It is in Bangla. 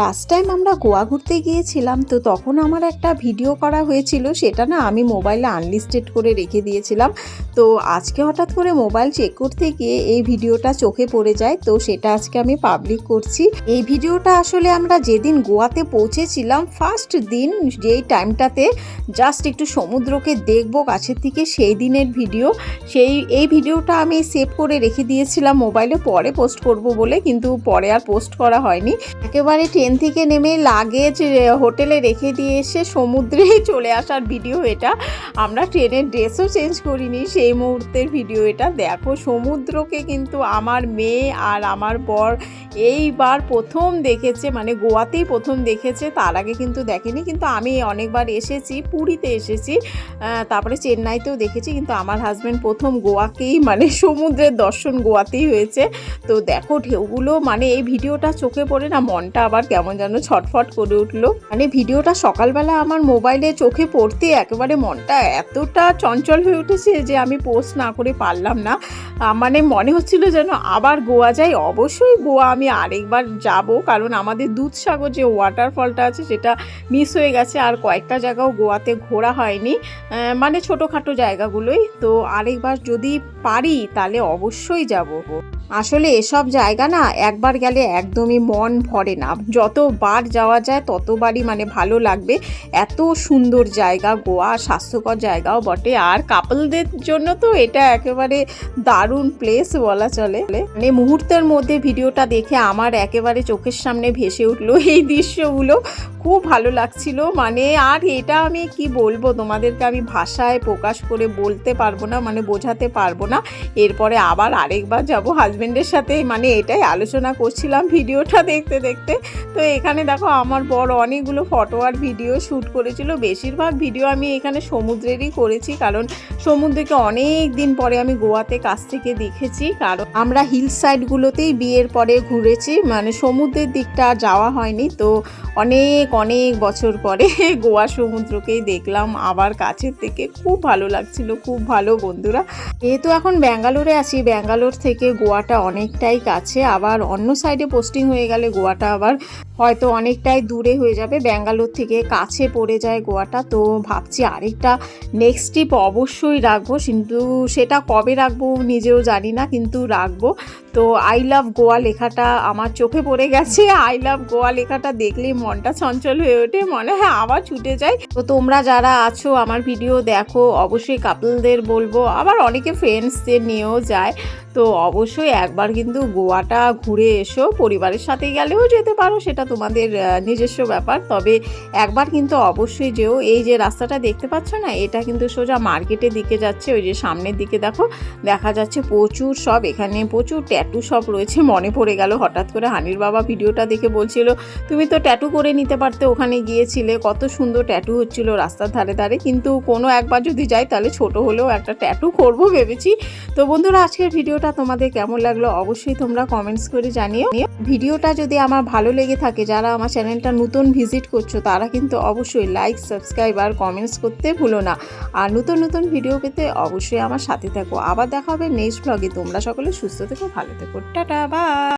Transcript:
লাস্ট টাইম আমরা গোয়া ঘুরতে গিয়েছিলাম, তো তখন আমার একটা ভিডিও করা হয়েছিল, সেটা না আমি মোবাইলে আনলিস্টেড করে রেখে দিয়েছিলাম। তো আজকে হঠাৎ করে মোবাইল চেক করতে গিয়ে এই ভিডিওটা চোখে পড়ে যায়, তো সেটা আজকে আমি পাবলিক করছি। এই ভিডিওটা আসলে আমরা যেদিন গোয়াতে পৌঁছেছিলাম ফার্স্ট দিন যেই টাইমটাতে জাস্ট একটু সমুদ্রকে দেখব কাছের থেকে সেই দিনের ভিডিও সেই, এই ভিডিওটা আমি সেভ করে রেখে দিয়েছিলাম মোবাইলে পরে পোস্ট করব বলে, কিন্তু পরে আর পোস্ট করা হয়নি। একেবারে ট্রেন থেকে নেমে লাগেজ হোটেলে রেখে দিয়ে এসে সমুদ্রে চলে আসার ভিডিও এটা। আমরা ট্রেনের ড্রেসও চেঞ্জ করিনি, সেই মুহূর্তের ভিডিও এটা। দেখো, সমুদ্রকে কিন্তু আমার মেয়ে আর আমার বর এইবার প্রথম দেখেছে মানে গোয়াতেই প্রথম দেখেছে, তার আগে কিন্তু দেখেনি। কিন্তু আমি অনেকবার এসেছি, পুরীতে এসেছি তারপরে চেন্নাইতেও দেখেছি, কিন্তু আমার হাজব্যান্ড প্রথম গোয়াকেই মানে সমুদ্রের দর্শন গোয়াতেই হয়েছে। তো দেখো, ঢেউগুলো মানে এই ভিডিওটা চোখে পড়ে না, মনটা আবার কেমন যেন ছটফট করে উঠল। মানে ভিডিওটা সকালবেলা আমার মোবাইলে চোখে পড়তে একেবারে মনটা এতটা চঞ্চল হয়ে উঠেছে যে আমি পোস্ট না করে পারলাম না। মানে মনে হচ্ছিল যেন আবার গোয়া যাই। অবশ্যই গোয়া আমি আরেকবার যাব, কারণ আমাদের দুধসাগর যে ওয়াটারফলটা আছে সেটা মিস হয়ে গেছে, আর কয়েকটা জায়গাও গোয়াতে ঘোরা হয়নি। মানে ছোটোখাটো জায়গাগুলোই। তো আরেকবার যদি পারি তাহলে অবশ্যই যাব। আসলে এসব জায়গা না একবার গেলে একদমই মন ভরে না। যতবার যাওয়া যায় ততবারই মানে ভালো লাগবে। এত সুন্দর জায়গা, গোয়া, স্বাস্থ্যকর জায়গাও বটে। আর কাপলদের জন্য তো এটা একেবারে দারুণ প্লেস বলা চলে। মানে মুহূর্তের মধ্যে ভিডিওটা দেখে আমার একেবারে চোখের সামনে ভেসে উঠল এই দৃশ্যগুলো। খুব ভালো লাগছিল। মানে আর এটা আমি কি বলব? তোমাদেরকে আমি ভাষায় প্রকাশ করে বলতে পারব না মানে বোঝাতে পারব না। এরপরে আবার আরেকবার যাব হাজব্যান্ডের সাথে মানে এটাই আলোচনা করছিলাম ভিডিওটা দেখতে দেখতে। তো এখানে দেখো আমার বড় অনেকগুলো ফটো আর ভিডিও শ্যুট করেছিল। বেশিরভাগ ভিডিও আমি এখানে সমুদ্রেরই করেছি কারণ সমুদ্রকে অনেক দিন পরে আমি গোয়াতে কাছ থেকে দেখেছি। কারণ আমরা হিল সাইডগুলোতেই বিয়ের পরে ঘুরেছি। মানে সমুদ্রের দিকটা যাওয়া হয়নি। তো অনেক অনেক বছর পরে গোয়া সমুদ্রকেই দেখলাম। আবার কাছের থেকে খুব ভালো লাগছিল। খুব ভালো বন্ধুরা। যেহেতু এখন ব্যাঙ্গালোরে আছি, ব্যাঙ্গালোর থেকে গোয়াটা অনেকটাই কাছে আবার অন্য সাইডে পোস্টিং হয়ে গেলে গোয়াটা আবার হয়তো অনেকটাই দূরে হয়ে যাবে। ব্যাঙ্গালোর থেকে কাছে পড়ে যায় গোয়াটা। তো ভাবছি আরেকটা নেক্সট ট্রিপ অবশ্যই রাখব। কিন্তু সেটা কবে রাখব নিজেও জানি না, কিন্তু রাখব। তো আই লাভ গোয়া লেখাটা আমার চোখে পড়ে গেছে। আই লাভ গোয়া লেখাটা দেখলেই মনটা চঞ্চল হয়ে ওঠে। মনে হয় আবার ছুটে যায় তো তোমরা যারা আছো আমার ভিডিও দেখো, অবশ্যই কাপলদের বলব। আবার অনেকে ফ্রেন্ডসদের নিয়েও যায়। তো অবশ্যই একবার কিন্তু গোয়াটা ঘুরে এসো। পরিবারের সাথে গেলেও যেতে পারো, সেটা তোমাদের নিজস্ব ব্যাপার। তবে একবার কিন্তু অবশ্যই যেও, এই যে রাস্তাটা দেখতে পাচ্ছ না, এটা কিন্তু সোজা মার্কেটের দিকে যাচ্ছে, ওই যে সামনের দিকে দেখো, দেখা যাচ্ছে প্রচুর সব, এখানে প্রচুর ট্যাটু সব রয়েছে, মনে পড়ে গেল হঠাৎ করে হানির বাবা ভিডিওটা দেখে বলছিল, তুমি তো ট্যাটু করে নিতে পারতে, ওখানে গিয়েছিলে, কত সুন্দর ট্যাটু হচ্ছিল রাস্তার ধারে ধারে, কিন্তু কোনো একবার যদি যাই, তাহলে ছোট হলেও একটা ট্যাটু করব ভেবেছি। তো বন্ধুরা, আজকের ভিডিওটা তোমাদের কেমন লাগল, অবশ্যই তোমরা কমেন্টস করে জানিও। ভিডিওটা যদি আমার ভালো লেগে থাকে, যারা আমার চ্যানেলটা নতুন ভিজিট করছ, তারা কিন্তু অবশ্যই লাইক সাবস্ক্রাইব আর কমেন্টস করতে ভুলো না। আর নতুন নতুন ভিডিও পেতে অবশ্যই আমার সাথে থাকো। আবার দেখা হবে নেক্সট ব্লগে তোমরা সকলে সুস্থ থেকো, ভালো থেকো। টাটা বা